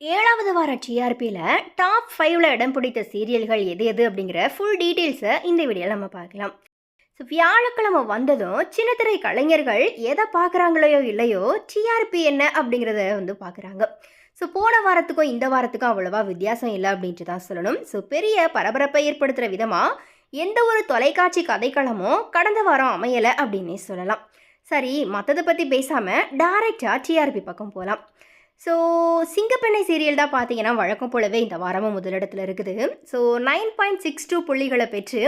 ஏழாவது வார டிஆர்பியில் டாப் ஃபைவ்ல இடம் பிடித்த சீரியல்கள் எது எது அப்படிங்கிற ஃபுல் டீட்டெயில்ஸை இந்த வீடியோவில் நம்ம பார்க்கலாம். ஸோ வியாழக்கிழமை வந்ததும் சின்னத்திரை கலைஞர்கள் எதை பார்க்குறாங்களோ இல்லையோ டிஆர்பி என்ன அப்படிங்கிறத வந்து பார்க்குறாங்க. ஸோ போன வாரத்துக்கும் இந்த வாரத்துக்கும் அவ்வளோவா வித்தியாசம் இல்லை அப்படின்ட்டு தான் சொல்லணும். ஸோ பெரிய பரபரப்பை ஏற்படுத்துகிற விதமாக எந்த ஒரு தொலைக்காட்சி கதைக்களமும் கடந்த வாரம் அமையலை அப்படின்னே சொல்லலாம். சரி மற்றதை பற்றி பேசாமல் டேரெக்டாக டிஆர்பி பக்கம் போகலாம் ஸோ சிங்கப்பெண்ணை சீரியல் தான் பார்த்தீங்கன்னா வழக்கம் போலவே இந்த வாரமும் முதலிடத்தில் இருக்குது. So nine point six two புள்ளிகளை பெற்று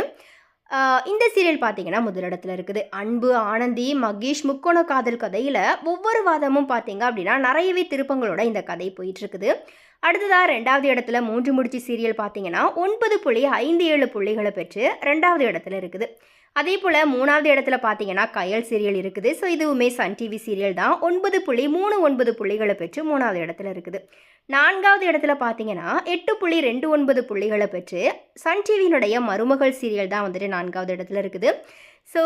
இந்த சீரியல் பார்த்தீங்கன்னா முதலிடத்தில் இருக்குது. அன்பு ஆனந்தி மகேஷ் முக்கோண காதல் கதையில் ஒவ்வொரு வாதமும் பார்த்தீங்க அப்படின்னா நிறையவே திருப்பங்களோட இந்த கதை போயிட்டுருக்குது அடுத்ததாக ரெண்டாவது இடத்துல மூன்று முடிச்சு சீரியல் பார்த்தீங்கன்னா ஒன்பது புள்ளி ஐந்து ஏழு புள்ளிகளை பெற்று ரெண்டாவது இடத்துல இருக்குது. அதே போல் மூணாவது இடத்துல பார்த்தீங்கன்னா கயல் சீரியல் இருக்குது. ஸோ இதுவுமே சன் டிவி சீரியல் தான். ஒன்பது புள்ளி மூணு ஒன்பது புள்ளிகளை பெற்று மூணாவது இடத்துல இருக்குது. நான்காவது இடத்துல பார்த்தீங்கன்னா எட்டு புள்ளி ரெண்டு ஒன்பது புள்ளிகளை பெற்று சன் டிவியினுடைய மருமகள் சீரியல் தான் வந்துட்டு நான்காவது இடத்துல இருக்குது. ஸோ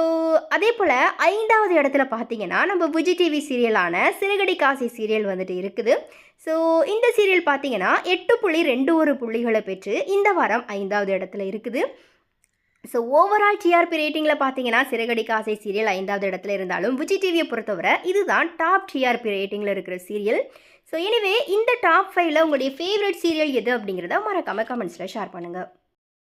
அதே போல் ஐந்தாவது இடத்துல பார்த்தீங்கன்னா நம்ம விஜய் டிவி சீரியலான சிறுகடி காசி சீரியல் வந்துட்டு இருக்குது. ஸோ இந்த சீரியல் பார்த்தீங்கன்னா எட்டு புள்ளி ரெண்டு ஒரு புள்ளிகளை பெற்று இந்த வாரம் ஐந்தாவது இடத்துல இருக்குது. ஸோ ஓவரால் டிஆர்பி ரேட்டிங்கில் பார்த்தீங்கன்னா சிறகடி காசை சீரியல் ஐந்தாவது இடத்துல இருந்தாலும் விஜய் டிவியை பொறுத்தவரை இதுதான் டாப் டிஆர்பி ரேட்டிங்கில் இருக்கிற சீரியல் ஸோ எனிவே இந்த டாப் ஃபைவ்ல உங்களுடைய ஃபேவரட் சீரியல் எது அப்படிங்கிறத மறக்காமல் கமெண்ட்ஸில் ஷேர் பண்ணுங்கள்